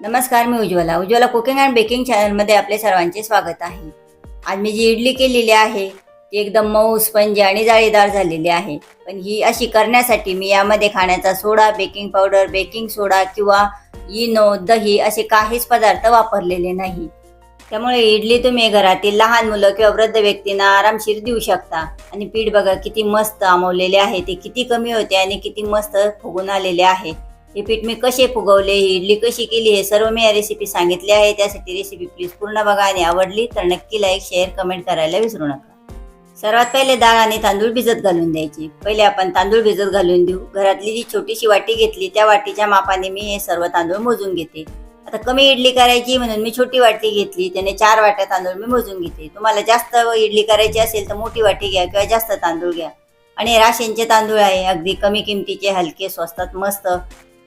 नमस्कार मी Ujjwala. Ujjwala cooking and baking चॅनलमध्ये आपले सर्वांचे स्वागत आहे. आज मी जी इडली केलेली आहे ती एकदम मऊ स्पंजी आणि जाळीदार झालेली आहे. पण ही अशी करण्यासाठी मी यामध्ये खाण्याचा soda baking powder baking soda किंवा इनो दही असे काहीच पदार्थ वापरलेले नाही. त्यामुळे इडली तुम्ही घरातील लहान मुलं किंवा वृद्ध व्यक्तींना आरामशीर देऊ शकता. आणि पीठ बघा किती मस्त आमवलेले आहे ते किती कमी होते आणि किती मस्त फुगून आलेले आहे. हे पीठ मी कसे फुगवले ही इडली कशी केली हे सर्व मी या रेसिपी सांगितली आहे. त्यासाठी रेसिपी प्लीज पूर्ण बघा आणि आवडली तर नक्की लाईक शेअर कमेंट करायला विसरू नका. सर्वात पहिले डाळ आणि तांदूळ भिजत घालून द्यायची. पहिले आपण तांदूळ भिजत घालून देऊ. घरातली जी छोटीशी वाटी घेतली त्या वाटीच्या मापाने मी हे सर्व तांदूळ मोजून घेते. आता कमी इडली करायची म्हणून मी छोटी वाटी घेतली त्याने चार वाट्या तांदूळ मी मोजून घेते. तुम्हाला जास्त इडली करायची असेल तर मोठी वाटी घ्या किंवा जास्त तांदूळ घ्या. आणि राशनचे तांदूळ आहे अगदी कमी किमतीचे हलके स्वस्तात मस्त.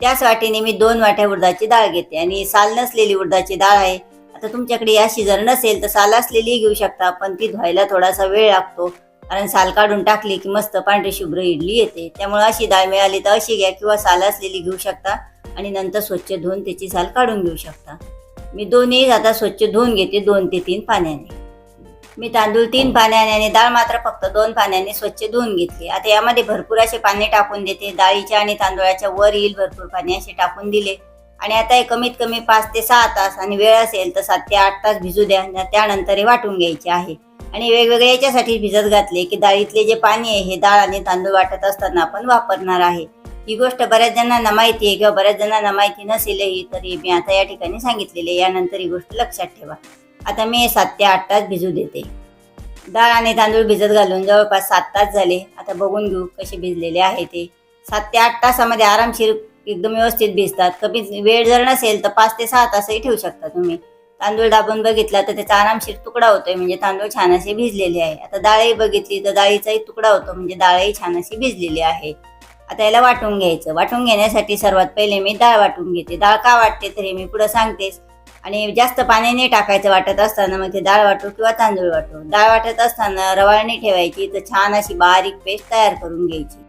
त्याच वाटीने मी दोन वाट्या उडदाची डाळ घेते. आणि साल नसलेली उडदाची डाळ आहे. आता तुमच्याकडे अशी जर नसेल तर साल असलेली घेऊ शकता पण ती धुवायला थोडासा वेळ लागतो. कारण साल काढून टाकली की मस्त पांढरी शुभ्र इडली येते. त्यामुळे अशी डाळ मिळाली तर अशी घ्या किंवा साल असलेली घेऊ शकता आणि नंतर स्वच्छ धुवून त्याची साल काढून घेऊ शकता. मी दोन्ही आता स्वच्छ धुवून घेते दोन ते तीन पाण्याने. मी तांदूळ तीन पाण्याने आणि डाळ मात्र फक्त दोन पाण्याने स्वच्छ धुवून घेतली. आता यामध्ये भरपूर असे पाणी टाकून देते. डाळीच्या आणि तांदुळाच्या वर येईल भरपूर पाणी असे टाकून दिले. आणि आता हे कमीत कमी पाच ते सहा तास आणि वेळ असेल तर सात ते आठ तास भिजू द्या. त्यानंतर हे वाटून घ्यायचे आहे. आणि वेगवेगळ्या याच्यासाठी भिजत घातले की डाळीतले जे पाणी आहे हे डाळ आणि तांदूळ वाटत असताना आपण वापरणार आहे. ही गोष्ट बऱ्याच जणांना माहिती आहे किंवा बऱ्याच जणांना माहिती नसेलही तरी मी आता या ठिकाणी सांगितलेली आहे. यानंतर ही गोष्ट लक्षात ठेवा. आता मी हे सात ते आठ तास भिजू देते. डाळ आणि तांदूळ भिजत घालून जवळपास सात तास झाले. आता बघून घेऊ कसे भिजलेले आहे ते. सात ते आठ तासामध्ये आरामशीर एकदम व्यवस्थित भिजतात. कमी वेळ जर नसेल तर पाच ते सहा तासही ठेवू शकता तुम्ही. तांदूळ दाबून बघितला तर त्याचा आरामशीर तुकडा होतोय. म्हणजे तांदूळ छान असे भिजलेले आहे. आता डाळही बघितली तर डाळीचाही तुकडा होतो. म्हणजे डाळही छान अशी भिजलेली आहे. आता याला वाटून घ्यायचं. वाटून घेण्यासाठी सर्वात पहिले मी डाळ वाटून घेते. डाळ का वाटते तरी मी पुढे सांगतेच. आणि जास्त पाणी नाही टाकायचं वाटत असताना मग ते डाळ वाटू किंवा तांदूळ वाटू डाळ वाटत असताना रवाळणी ठेवायची तर छान अशी बारीक पेस्ट तयार करून घ्यायची.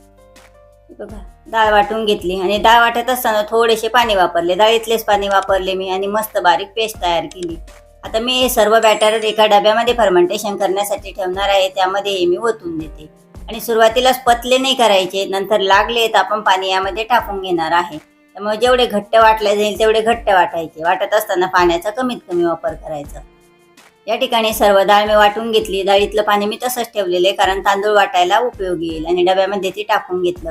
बघा डाळ वाटून घेतली आणि डाळ वाटत असताना थोडेसे पाणी वापरले. डाळीतलेच पाणी वापरले मी आणि मस्त बारीक पेस्ट तयार केली. आता मी हे सर्व बॅटर एका डब्यामध्ये फर्मेंटेशन करण्यासाठी ठेवणार आहे त्यामध्ये हे मी ओतून देते. आणि सुरुवातीलाच पतले नाही करायचे नंतर लागले तर आपण पाणी यामध्ये टाकून घेणार आहे. त्यामुळे जेवढे घट्ट वाटले जाईल तेवढे घट्ट वाटायचे. वाटत असताना पाण्याचा कमीत कमी वापर करायचा. या ठिकाणी सर्व डाळ मी वाटून घेतली. डाळीतलं पाणी मी तसंच ठेवलेलं आहे कारण तांदूळ वाटायला उपयोगी येईल. आणि डब्यामध्ये ती टाकून घेतलं.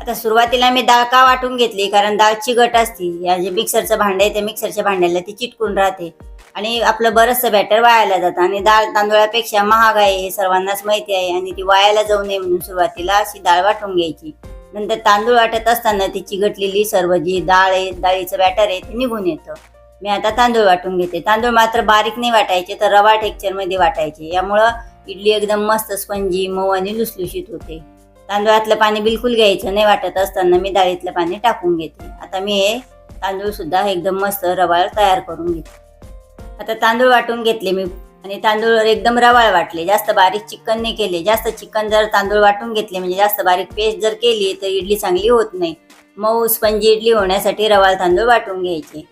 आता सुरुवातीला मी डाळ का वाटून घेतली? कारण डाळ चिकट असती. या जे मिक्सरचं भांडं आहे त्या मिक्सरच्या भांड्याला ती चिटकून राहते. आणि आपलं बरंचसं बॅटर वायाला जातं. आणि डाळ तांदूळापेक्षा महाग आहे हे सर्वांनाच माहिती आहे. आणि ती वायाला जाऊ नये म्हणून सुरुवातीला अशी डाळ वाटून घ्यायची. नंतर तांदूळ वाटत असताना ती चिघटलेली सर्व जी डाळ आहे डाळीचं बॅटर आहे ते निघून येतं. मी आता तांदूळ वाटून घेते. तांदूळ मात्र बारीक नाही वाटायचे तर रवा टेक्चरमध्ये वाटायचे. यामुळं इडली एकदम मस्त स्पंजी मऊ आणि लुसलुशीत होते. तांदूळातलं पाणी बिलकुल घ्यायचं नाही वाटत असताना मी डाळीतलं पाणी टाकून घेते. आता मी हे तांदूळ सुद्धा एकदम मस्त रवाळ तयार करून घेते. आता तांदूळ वाटून घेतले मी आणि तांदूळ एकदम रवाळ वाटले. जास्त बारीक चिकन नाही केले. जास्त चिकन जर तांदूळ वाटून घेतले म्हणजे जास्त बारीक पेस्ट जर केली तर इडली चांगली होत नाही. मऊ स्पंजी इडली होण्यासाठी रवाळ तांदूळ वाटून घ्यायचे.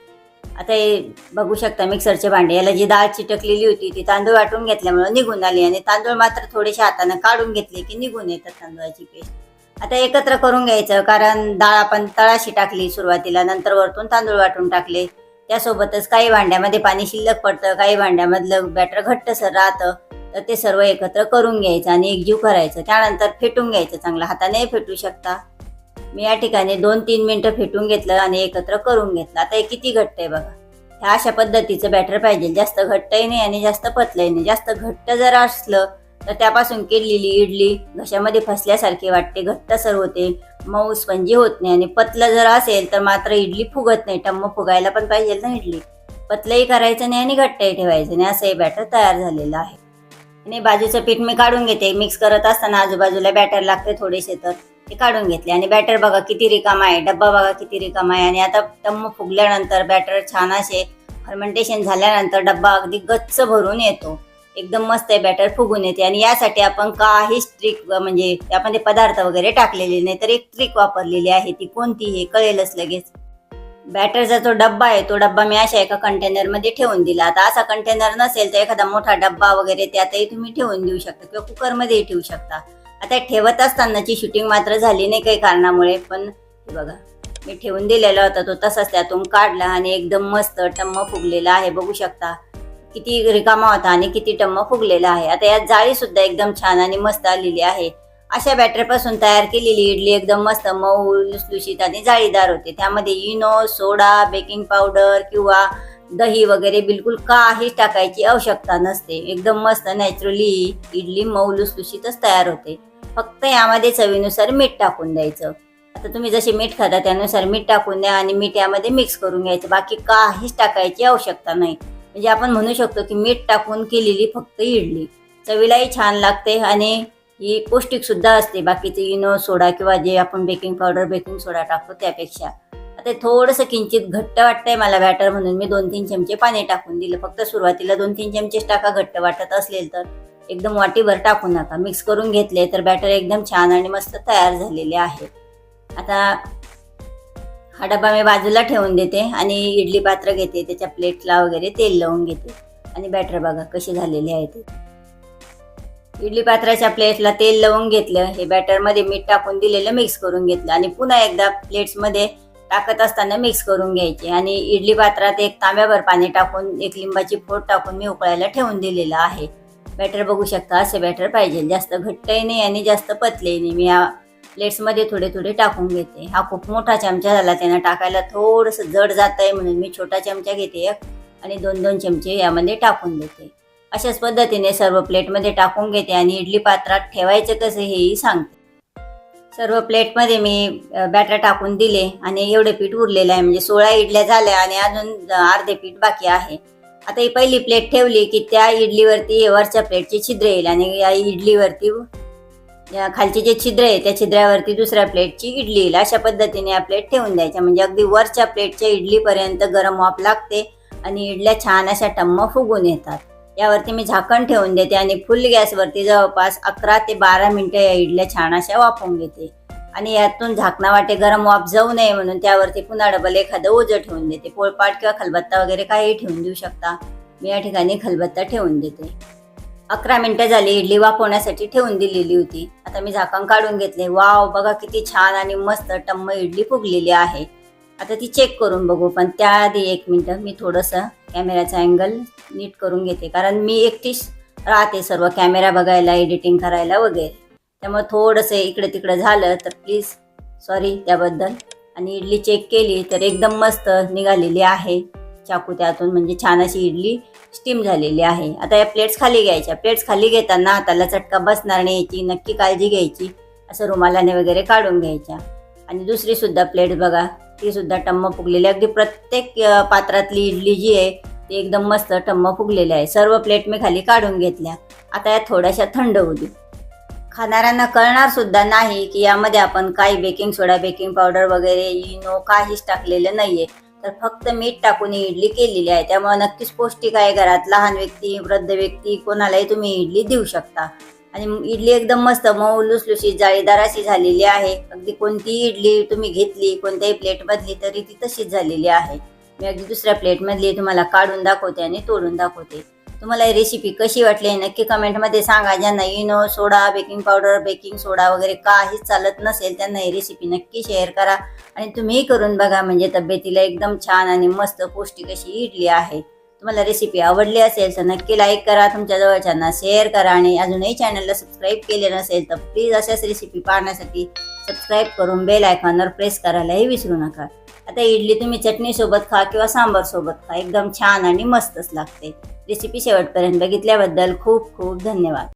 आता हे बघू शकता मिक्सरचे भांडे. याला जी डाळ चिटकलेली होती ती तांदूळ वाटून घेतल्यामुळे निघून आली आणि तांदूळ मात्र थोडेसे हाताने काढून घेतले की निघून येतात तांदूळाची पेस्ट. आता एकत्र करून घ्यायचं कारण डाळ आपण तळाशी टाकली सुरुवातीला. नंतर वरतून तांदूळ वाटून टाकले. त्यासोबतच काही भांड्यामध्ये पाणी शिल्लक पडतं काही भांड्यामधलं बॅटर घट्टसर राहतं तर ते सर्व एकत्र करून घ्यायचं आणि एकजीव करायचं. त्यानंतर फेटून घ्यायचं चांगलं. हाताने फेटू शकता. मी या ठिकाणी दोन तीन मिनटं फेटून घेतलं आणि एकत्र करून घेतलं. आता हे किती घट्ट आहे बघा. ह्या अशा पद्धतीचं बॅटर पाहिजे. जास्त घट्टही नाही आणि जास्त पतलंही नाही. जास्त घट्ट जर असलं तर त्यापासून केलेली इडली घशामध्ये फसल्यासारखी वाटते. घट्टसर होते. मऊ स्पंजी होत नाही आणि पतलं जर असेल तर मात्र इडली फुगत नाही. टम्म फुगायला पण पाहिजे ना इडली. पतलंही करायचं नाही आणि घट्टही ठेवायचं नाही. असं हे बॅटर तयार झालेलं आहे. आणि बाजूचं पीठ मी काढून घेते. मिक्स करत असताना आजूबाजूला बॅटर लागते थोडेसे तर ते काढून घेतले. आणि बॅटर बघा किती रिकामा आहे. डब्बा बघा किती रिकामा आहे. आणि आता टम्म फुगल्यानंतर बॅटर छान असे फर्मेंटेशन झाल्यानंतर डब्बा अगदी गच्च भरून येतो. एकदम मस्त आहे बॅटर फुगून येते. आणि यासाठी आपण काहीच ट्रिक म्हणजे त्यामध्ये पदार्थ वगैरे टाकलेले नाही तर एक ट्रिक वापरलेली आहे ती कोणती हे कळेलच लगेच. बॅटरचा जो डब्बा आहे तो डब्बा मी अशा एका कंटेनरमध्ये ठेवून दिला. आता असा कंटेनर नसेल तर एखादा मोठा डब्बा वगैरे त्यातही तुम्ही ठेवून देऊ शकता किंवा कुकरमध्येही ठेवू शकता. आता ठेवत असतानाची शूटिंग मात्र झाली नाही काही कारणामुळे पण बघा मी ठेवून दिलेला होता तो तसाच त्यातून काढला आणि एकदम मस्त टम्म फुगलेला आहे बघू शकता. किती रिकामा होता आणि किती टम्म फुगलेला आहे. आता यात जाळी सुद्धा एकदम छान आणि मस्त आलेली आहे. अशा बॅटरपासून तयार केलेली इडली एकदम मस्त मऊ लुसलुशीत आणि जाळीदार होते. त्यामध्ये इनो सोडा बेकिंग पावडर किंवा दही वगैरे बिलकुल काहीच टाकायची आवश्यकता नसते. एकदम मस्त नॅचरली इडली मऊ लुसलुशीतच तयार होते. फक्त यामध्ये चवीनुसार मीठ टाकून द्यायचं. आता तुम्ही जसे मीठ खाता त्यानुसार मीठ टाकून द्या आणि मीठ यामध्ये मिक्स करून घ्यायचं. बाकी काहीच टाकायची आवश्यकता नाही. म्हणजे आपण म्हणू शकतो की मीठ टाकून केलेली फक्त इडली. चवीलाही छान लागते आणि ही पौष्टिकसुद्धा असते. बाकीचे इनो सोडा किंवा जे आपण बेकिंग पावडर बेकिंग सोडा टाकतो त्यापेक्षा. आता थोडंसं किंचित घट्ट वाटतंय मला बॅटर म्हणून. मी दोन तीन चमचे पाणी टाकून दिलं. फक्त सुरुवातीला दोन तीन चमचेच टाका घट्ट वाटत असेल तर. एकदम वाटीभर टाकू नका. मिक्स करून घेतले तर बॅटर एकदम छान आणि मस्त तयार झालेले आहे. आता हा डबा मी बाजूला ठेवून देते आणि इडली पात्र घेते त्याच्या प्लेटला वगैरे तेल लावून घेते आणि बॅटर बघा कसे झालेले आहे ते. इडली पात्राच्या प्लेटला तेल लावून घेतलं हे बॅटरमध्ये मीठ टाकून दिलेलं मिक्स करून घेतलं आणि पुन्हा एकदा प्लेट्समध्ये टाकत असताना मिक्स करून घ्यायचे आणि इडली पात्रात एक तांब्याभर पाणी टाकून एक लिंबाची फोड टाकून मी उकळायला ठेवून दिलेलं आहे. बॅटर बघू शकता असे बॅटर पाहिजे जास्त घट्टही नाही आणि जास्त पतलेही नाही. मी प्लेट्समध्ये थोडे थोडे टाकून घेते. हा खूप मोठा चमचा झाला त्यांना टाकायला थोडंसं जड जात आहे म्हणून मी छोटा चमचा घेते एक आणि दोन दोन चमचे यामध्ये टाकून देते. अशाच पद्धतीने सर्व प्लेटमध्ये टाकून घेते आणि इडली पात्रात ठेवायचं कसं हेही सांगते. सर्व प्लेटमध्ये मी बॅटर टाकून दिले आणि एवढे पीठ उरलेलं आहे. म्हणजे सोळा इडल्या झाल्या आणि अजून अर्धे पीठ बाकी आहे. आता ही पहिली प्लेट ठेवली की त्या इडलीवरती वरच्या प्लेटची छिद्र येईल आणि या इडलीवरती खालचे जे छिद्र आहे त्या छिद्रावरती दुसऱ्या प्लेटची इडली येईल. अशा पद्धतीने या प्लेट ठेवून द्यायच्या. म्हणजे अगदी वरच्या प्लेटच्या इडलीपर्यंत गरम वाफ लागते आणि इडल्या छान अशा टम्म फुगून येतात. यावरती मी झाकण ठेवून देते आणि फुल गॅसवरती जवळपास अकरा ते बारा मिनटं या इडल्या छान अशा वाफवून घेते. आणि यातून झाकणा वाटे गरम वाफ जाऊ नये म्हणून त्यावरती पुन्हा डबल एखादं ओझं ठेवून देते. पोळपाट किंवा खलबत्ता वगैरे काही ठेवून देऊ शकता. मी या ठिकाणी खलबत्ता ठेवून देते. अकरा मिनटं झाली इडली वाफवण्यासाठी ठेवून दिलेली होती. आता मी झाकण काढून घेतले. वाव बघा किती छान आणि मस्त टम्म इडली फुगलेली आहे. आता ती चेक करून बघू पण त्याआधी एक मिनटं मी थोडंसं कॅमेऱ्याचा अँगल नीट करून घेते. कारण मी एकटीच राहते सर्व कॅमेरा बघायला एडिटिंग करायला वगैरे. त्यामुळे थोडंसं इकडे तिकडे झालं तर प्लीज सॉरी त्याबद्दल. आणि इडली चेक केली तर एकदम मस्त निघालेली आहे. चाकू त्यातून म्हणजे छान अशी इडली स्टीम झालेली आहे. आता या प्लेट्स खाली घ्यायच्या. प्लेट्स खाली घेताना हाताला चटका बसणार नाही याची नक्की काळजी घ्यायची. असं रुमालाने वगैरे काढून घ्यायच्या. आणि दुसरी सुद्धा प्लेट बघा. ती सुद्धा टम्म फुगलेली. अगदी प्रत्येक पात्रातली इडली जी आहे ती एकदम मस्त टम्म फुगलेली आहे. सर्व प्लेट मी खाली काढून घेतल्या. आता या थोड्याशा थंड होऊ दे खाणाऱ्यांना कळणार सुद्धा नाही की यामध्ये आपण काही बेकिंग सोडा बेकिंग पावडर वगैरे इनो काहीच टाकलेलं नाही आहे तर फक्त मीठ टाकून ही इडली केलेली आहे. त्यामुळे नक्कीच पौष्टिक आहे घरात. लहान व्यक्ती वृद्ध व्यक्ती कोणालाही तुम्ही इडली देऊ शकता. आणि इडली एकदम मस्त मऊ लुसलुशीत जाळीदार अशी झालेली आहे. अगदी कोणतीही इडली तुम्ही घेतली कोणत्याही प्लेटमधली तरी ती तशीच झालेली आहे. मी अगदी दुसऱ्या प्लेटमधली तुम्हाला काढून दाखवते आणि तोडून दाखवते. तुम्हाला ही रेसिपी कशी वाटली नक्की कमेंटमध्ये सांगा. ज्यांना Eno soda baking powder baking soda वगैरे काहीच चालत नसेल त्यांना ही रेसिपी नक्की शेअर करा. आणि तुम्हीही करून बघा म्हणजे तब्येतीला एकदम छान आणि मस्त पौष्टिक अशी इडली आहे. तुम्हाला रेसिपी आवडली असेल तर नक्की लाईक करा तुमच्या जवळच्यांना शेअर करा आणि अजूनही चॅनलला सबस्क्राईब केले नसेल तर प्लीज अशाच रेसिपी पाहण्यासाठी सबस्क्राईब करून बेल आयकॉनवर प्रेस करायलाही विसरू नका. आता इडली तुम्ही चटणीसोबत खा किंवा सांबारसोबत खा एकदम छान आणि मस्तच लागते. रेसिपी शेवटपर्यंत बघितल्याबद्दल खूप खूप धन्यवाद.